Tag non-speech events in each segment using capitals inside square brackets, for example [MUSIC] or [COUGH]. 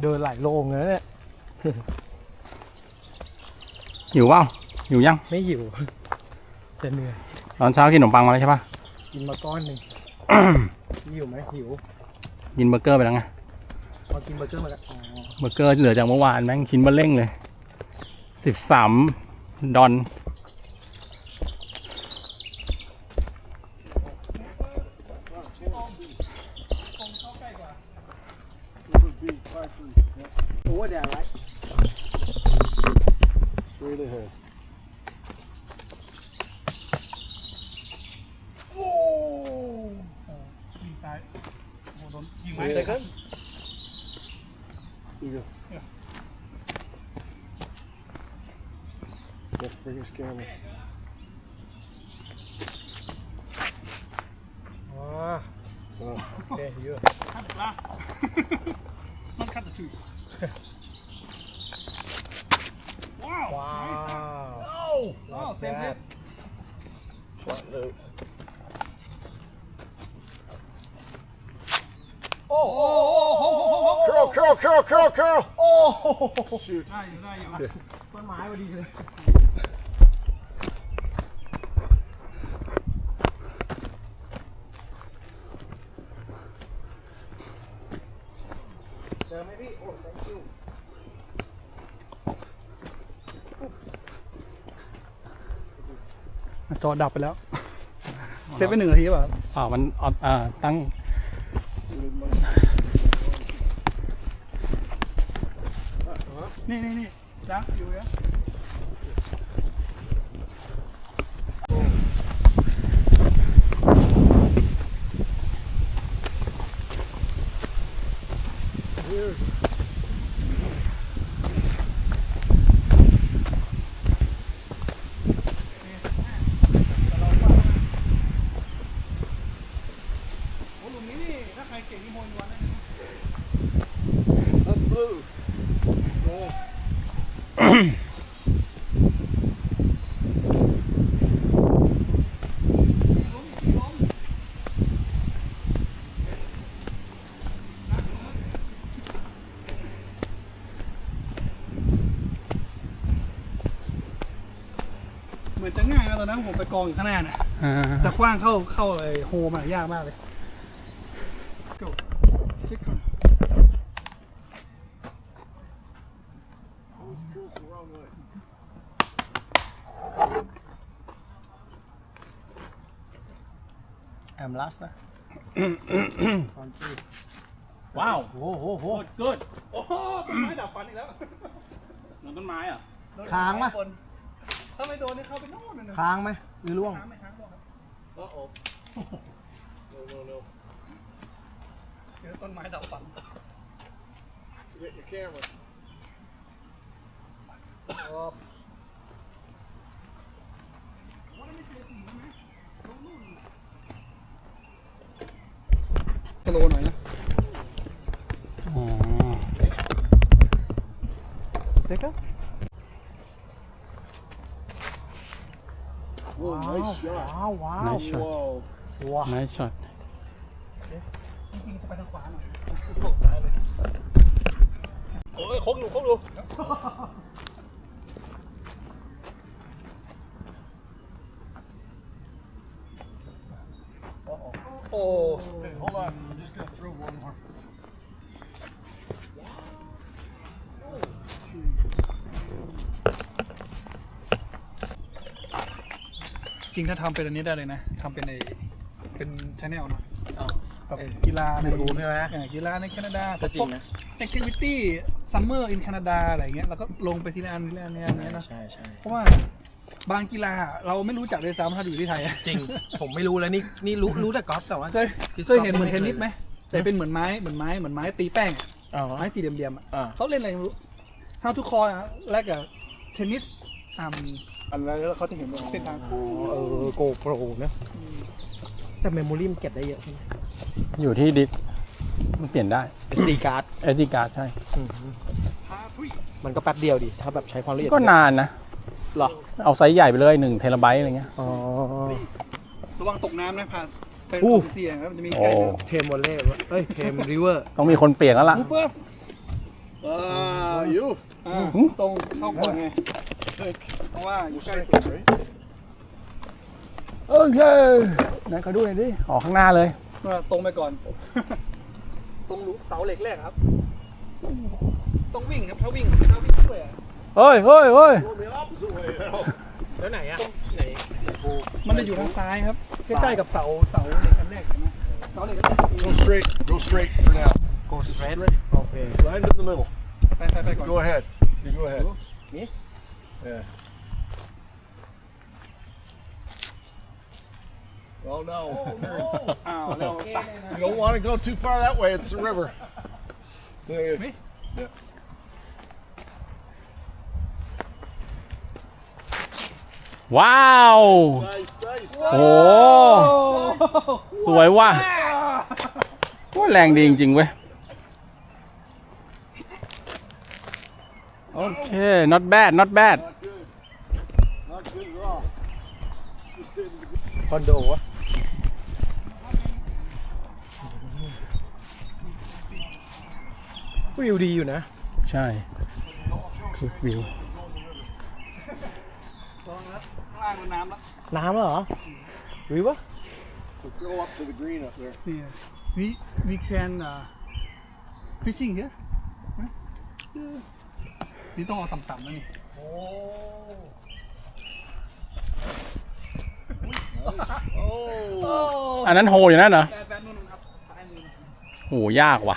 เดินหลายโลงเลยนะเนี่ย หิวเปล่าหิวยัง ไม่หิวแต่เหนื่อย ตอนเช้ากินขนมปังมาแล้วใช่ปะ กินมาก้อนหนึ่ง หิวไหมหิว กินเบอร์เกอร์ไปแล้วไง พอกินเบอร์เกอร์มาแล้วอ๋อเบอร์เกอร์เหลือจากเมื่อวานแม่งชิ้นเบอร์เร่งเลย สิบสามดอน Hold on. You might second. You go. Yeah. Let's bring his camera. Ah. ah. Oh. There you go. Cut the glass. [LAUGHS] Not cut the tube. [LAUGHS] wow. Wow. Nice. Oh. No. Wow. Same that. Shot loop. โอ้โอ้โอ้โหโอ้โห Curl, curl, curl, curl, curl. โอ้โห Shoot. ได้อยู่ได้อยู่ต้นไม้พอดีเลย เจอไหมพี่ โอ้ thank you จอดับไปแล้ว เซฟไปหนึ่งนาทีป่ะอ่ามันเอาอ่าตั้ง นี่นี่นี่จ้าอยู่เนี่ย โ ตอนนั้นผมไปกองอยู่ข้างหน้าน่ะอ่าจะกว้างเข้าเข้าไอ้โฮมอะยากมากเลย go sit down Always curls the wrong way. แอมลัสนะ ว้าวโอ้โหโห good good โอ้โหต้นไม้ดับฟันอีกแล้วโดนต้นไม้อะค้างปะ ถ้าไม่โดนนี่เข้าไปโน่นเลยนะค้างไหมหรือร่วง ค้างไม่ค้างบอกครับ Uh oh. No, no, no. เดี๋ยวต้นไม้ดับฟัน Get your camera. สโลหน่อยนะอ๋อ เซ็ก Whoa, shot. ว้าวว้าว nice shot Whoa. ว้าว nice shot จริงๆจะไปทางขวาหน่อยโค้งซ้ายเลย โอ้ยคกดูคกดู โอ้ Okay, hold on. I'm just gonna throw one จริงถ้าทำเป็นอันนี้ได้เลยนะทำเป็นไอเป็นชแนลเนาะอ้าวแบบกีฬาในรู้ใช่ไหมอ่ากีฬาในแคนาดาก็จริงนะแอคทิวิตี้ซัมเมอร์อินแคนาดาอะไรเงี้ยเราก็ลงไปทีละอันทีละอันทีละอันเนี้ยนะใช่ใช่เพราะว่าบางกีฬาเราไม่รู้จักเลยซ้ำถ้าอยู่ที่ไทยอะจริง ผมไม่รู้แล้วนี่นี่รู้รู้แต่กอล์ฟแต่ว่าเคยเคยเห็นเหมือนเทนนิสไหมแต่เป็นเหมือนไม้เหมือนไม้เหมือนไม้ตีแป้งอะอ๋อไม้สี่เหลี่ยมๆอะอ่าเขาเล่นอะไรไม่รู้ How to call อะแลกกับเทนนิส อ่าอันนั้นแล้วเขาจะเห็นเส้นทางเออโกโปรนะแต่เมมโมรี่มันเก็บได้เยอะใช่ไหมอยู่ที่ดิสมันเปลี่ยนได้ SD card SD card ใช่พาทุยมันก็แป๊บเดียวดิ ถ้าแบบใช้ความละเอียดก็นานนะ เหรอเอาไซส์ใหญ่ไปเลยหนึ่งเทราไบต์อะไรเงี้ย อ๋อระวังตกน้ำนะพาเป็นอู้เสียงครับมันจะมีโอ้ใกล้น้เทมวอลเล่เอ้ยเทมริเวอร์ ต้องมีคนเปลี่ยนแล้วล่ะำ Move first Ah, you. อ่าตรงเข้าก่อนไง Think. เพราะว่าอยู่ We'll ใกล้ second, right? โอเคไหนเขาดูหน่อยดิออกข้างหน้าเลยเออตรงไปก่อน ตรงรูเสาเหล็กแรกครับ ต้องวิ่งครับถ้าวิ่งถ้าวิ่งช่วยอะเฮ้ยเฮ้ยเฮ้ย Going the opposite way now. แล้วไหนอะไหนมันจะอยู่ทางซ้ายครับ ใกล้ๆกับเสาเสาเหล็กอันแรกเห็นไหมเสาเหล็กอันแรก Go straight. Go straight for now. go straight Straight. โอเค Right in the middle. ไปไปไปก่อน Go ahead. You go ahead. Me? Yeah. Oh no. [LAUGHS] อ้าวแล้วตัก You don't want to go too far that way. It's the river. Yeah, Me? Yeah. ว้าว Nice, nice. โอ้สวยว่ะโอ้แรงดีจริงๆเว้ย โอเค not bad not bad คอนโดวะวิวดีอยู่นะ ใช่คือวิวลองแล้วข้างล่างมันน้ำแล้วน้ำเหรอ river We'll go up to the green up there. นี่ we we can uh, fishing here นะนี่ต้องเอาต่ำๆนะนี่ Oh. อั นนั้นโฮอยู่นั่นเหรอแบนแบนนู่นครับซ้ายมือโหยากว่ะ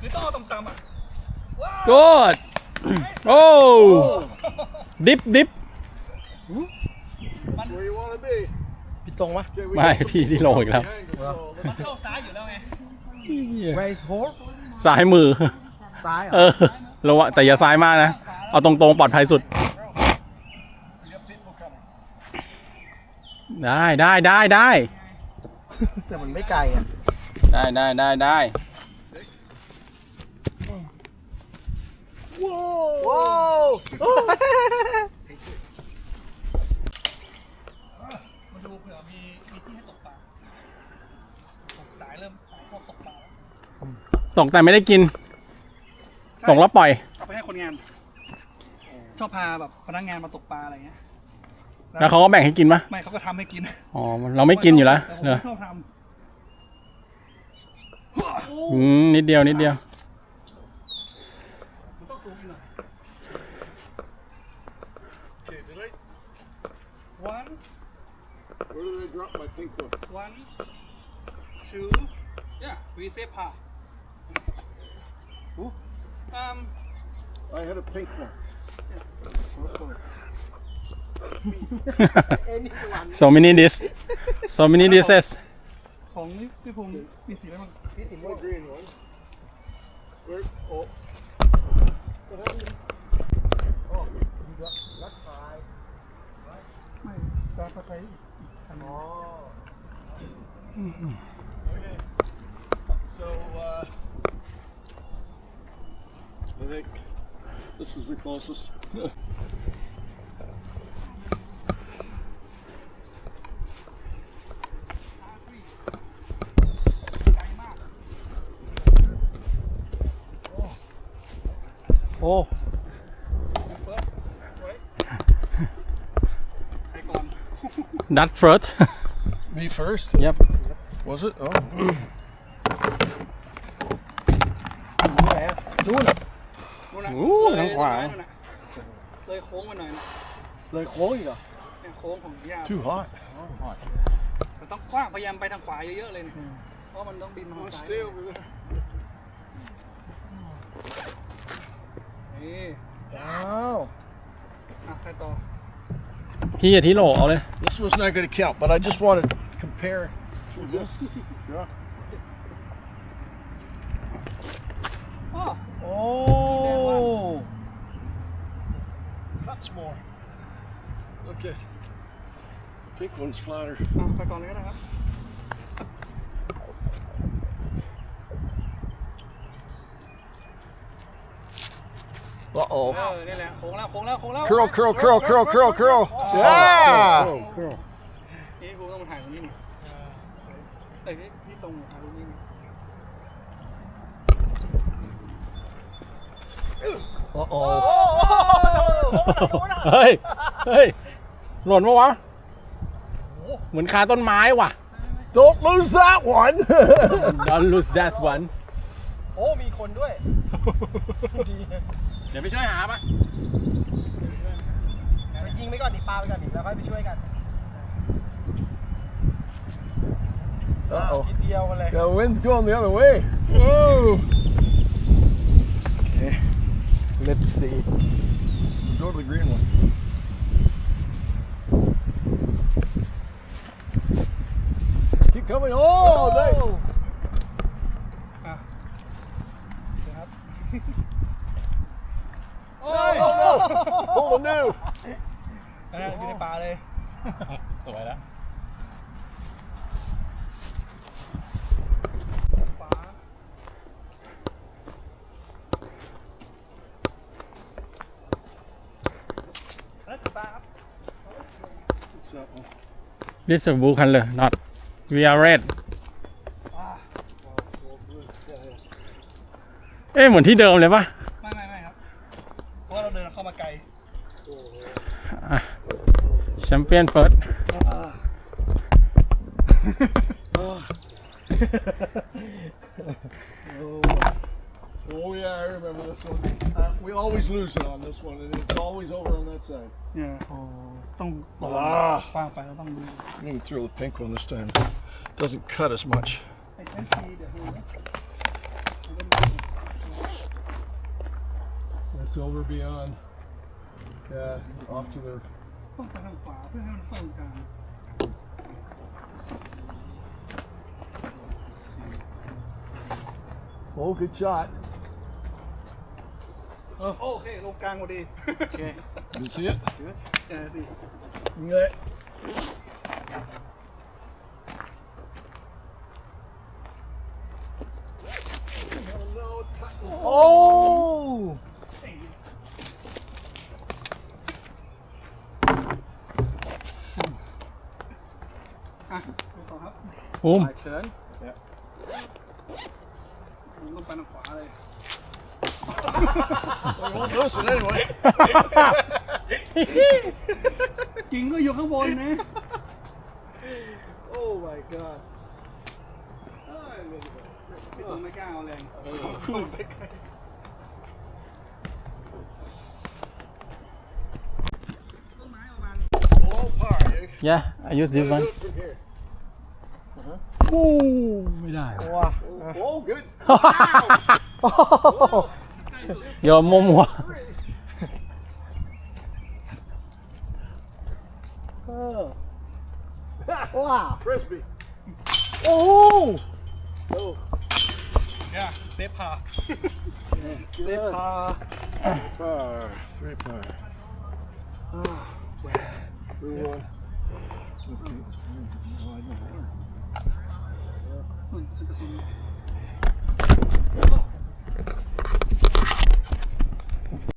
คือต้องเอาต่ำๆอะ good โอ้ดิฟดิฟ That's where you want to be. พี่ตรงวะ Okay, we ไม่ got some พี่ที่โลอีกแล้ว behind us, so let's มันเข้าซ้ายอยู่แล้วไง where is hole ซ้ายมือ ซ้ายเหรเอออระวังแต่อย่าซ้ายมากนะ เอาตรงๆปลอดภัยสุด We got ได้ได้ได้ได้แต่มันไม่ไกลอะได้ได้ได้ได้ว้าวมาดูเผื่อมีมีที่ให้ตกปลาตกสายเริ่มสายพวกตกปลาแล้วตกแต่ไม่ได้กิน ตกแล้วปล่อย เอาไปให้คนงาน ชอบพาแบบพนักงานมาตกปลาอะไรเงี้ย แล้วเขาก็แบ่งให้กินปะไม่เขาก็ทำให้กินอ๋อเราไม่กินอยู่แล้วต่ผมเหรอไม่ชอบทอืมนิดเดียวนิดเดียวำมันต้องสูงอีกหน่อย Okay, did I? one Where did I drop my pink one? one two yeah we say pa um I had a pink one. [LAUGHS] so many dish so many dishes ของนี่พี่ภูมิมีสีอะไรบ้าง One green one. Where? Oh. ไม่ปลาปลาไทยอันนี้ Okay. So, uh, I think this is the closest. [LAUGHS] that first Me first? yep Was it? Oh. ไหนอ่ะนู่นอ่ะ นู่นน่ะ โอ้ทางขวา เลยน่ะเลยโค้งไปหน่อยนะ เลยโค้งอีกเหรอ เนี่ยโค้งของยาว Too hot. มันต้องกว้างพยายามไปทางขวาเยอะๆเลยเนี่ยเพราะมันต้องบินมา I'm ทาง gonna ซ้าย stay over there. นี่ ว้าว อ่ะใครต่อ พี่อย่าที่โหลเอาเลย This one's not gonna count, but I just want to compare. This. Sure. อ้อ โอ้ Cuts more. Okay. Pink one's flatter. อ่ะไปก่อนเลยก็ได้ครับ Uh เอ oh. อนี่แหละโค้งแล้วโค้งแล้วโค้งแล้ว Curl, curl, curl, curl, curl, curl. Yeah. นี่กูต้องมาถ่ายตรงนี้นี่เอ้ยที่ตรงอารุนี่โอ้โหเฮ้ย เฮ้ย หล่นปะวะ เหมือนคาต้นไม้ว่ะ Don't lose that one. Don't lose that one โอ้มีคนด้วย ดีเดี๋ยวไปช่วยหาปะ ไปยิงไปก่อนดิปาไปก่อนดิแล้วค่อยไปช่วยกัน Uh-oh. ทีเดียวกันเลย The wind's going the other way. Whoa. Okay. Let's see Go to the green one. Keep coming. Oh, This is blue color not we are red เอ๊ะเหมือนที่เดิมเลยปะไม่ไม่ไม่ครับ เพราะว่าเราเดินเข้ามาไกลแชมเปี้ยนเฟิร์ส Oh, yeah, I remember this one. Uh, we always lose it on this one, and it's always over on that side. เนี่ยต้องตรง อ่า กว้างไปเราต้องดู I'm going to throw the pink one this time. Doesn't cut as much. ไอ้ไอ้ทีเดี๋ยวดูนะ That's over beyond. Yeah, off to the ต้องไปทางขวาเพื่อให้มันเข้าตรงกลาง Oh, good shot. โอเคลงกลางพอดี You see it? เออสิ Yeah. Oh อ่ะดูต่อครับ อุ้ม เชิญ ลงไปทางขวาเลย Well, we won't lose it anyway. [LAUGHS] กิ่งก็อยู่ข้างบนนะ Oh my god พี่ตรงไม่กล้าเอาแรงต้นไม้ประมาณ Oh, par. You ย่าอายุสิบวัน do it from here. โอ้ไม่ได้ว่ะ ว้า Oh, good. [LAUGHS] โ 연몸과 와. Frisbee. 오. 야, 세파. 세파. Par. Three par. Three one. Okay. No, I don't know.